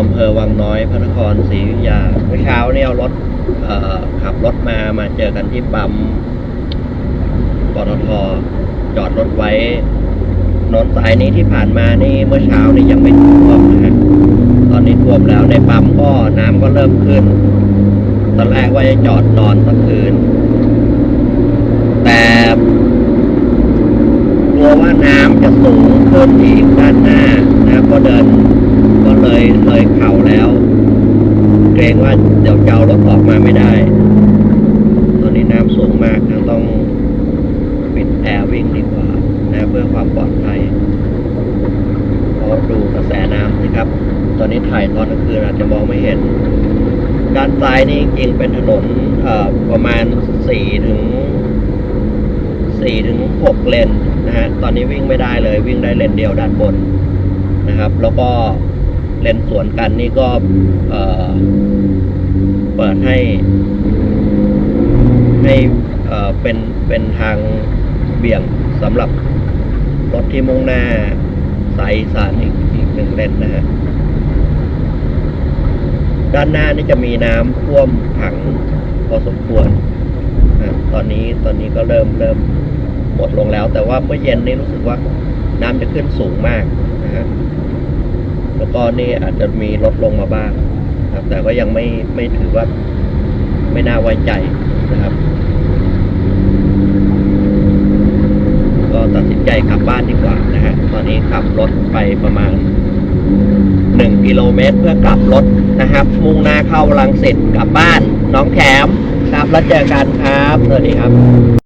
อำเภอวังน้อยพระนครศรีอยุธยาเมื่อเช้าเนี่ยเอารถขับรถมามาเจอกันที่ปั๊มปตทจอดรถไว้ถนนสายนี้ที่ผ่านมานี่เมื่อเช้านี่ยังไม่ท่วมนะฮะตอนนี้ท่วมแล้วในปั๊มก็น้ำก็เริ่มขึ้น ตอนแรกว่าจะจอดนอนสักคืน แต่กลัวว่าน้ำจะสูงขึ้นอีกด้านหน้านะก็เดิน เลยเลยเข่าแล้ว เกรงว่าเดี๋ยวจะเอารถออกมาไม่ได้ ตอนนี้น้ำสูงมากนะต้องปิดแอร์วิ่งดีกว่านะเพื่อความปลอดภัยพราะดูกระแสน้ำสิครับ ตอนนี้ถ่ายตอนกลางคืนอาจจะมองไม่เห็น ด้านซ้ายนี่จริงเป็นถนนประมาณสี่ถึงสี่ถึงหกเลนนะฮะ ตอนนี้วิ่งไม่ได้เลยวิ่งได้เลนเดียวด้านบนนะครับ แล้วก็ เลนสวนกันนี่ก็เปิดให้ ให้เป็นเป็นทางเบี่ยงสำหรับรถที่มุ่งหน้าสายสานอีกอีกหนึ่งเลนนะฮะด้านหน้านี่จะมีน้ำท่วมขังพอสมควรตอนนี้ตอนนี้ก็เริ่มเริ่มหมดลงแล้ว แต่ว่าเมื่อเย็นนี่รู้สึกว่าน้ำจะขึ้นสูงมากนะฮะ แล้วก็นี่อาจจะมีลดลงมาบ้างครับ แต่ก็ยังไม่ไม่ถือว่าไม่น่าไว้ใจนะครับ ก็ตัดสินใจกลับบ้านดีกว่านะฮะตอนนี้ขับรถไปประมาณหนึ่งกิโลเมตรเพื่อกลับรถนะครับ มุ่งหน้าเข้าลังสิตกลับบ้าน น้องแขมครับแล้วเจอกันครับ สวัสดีครับ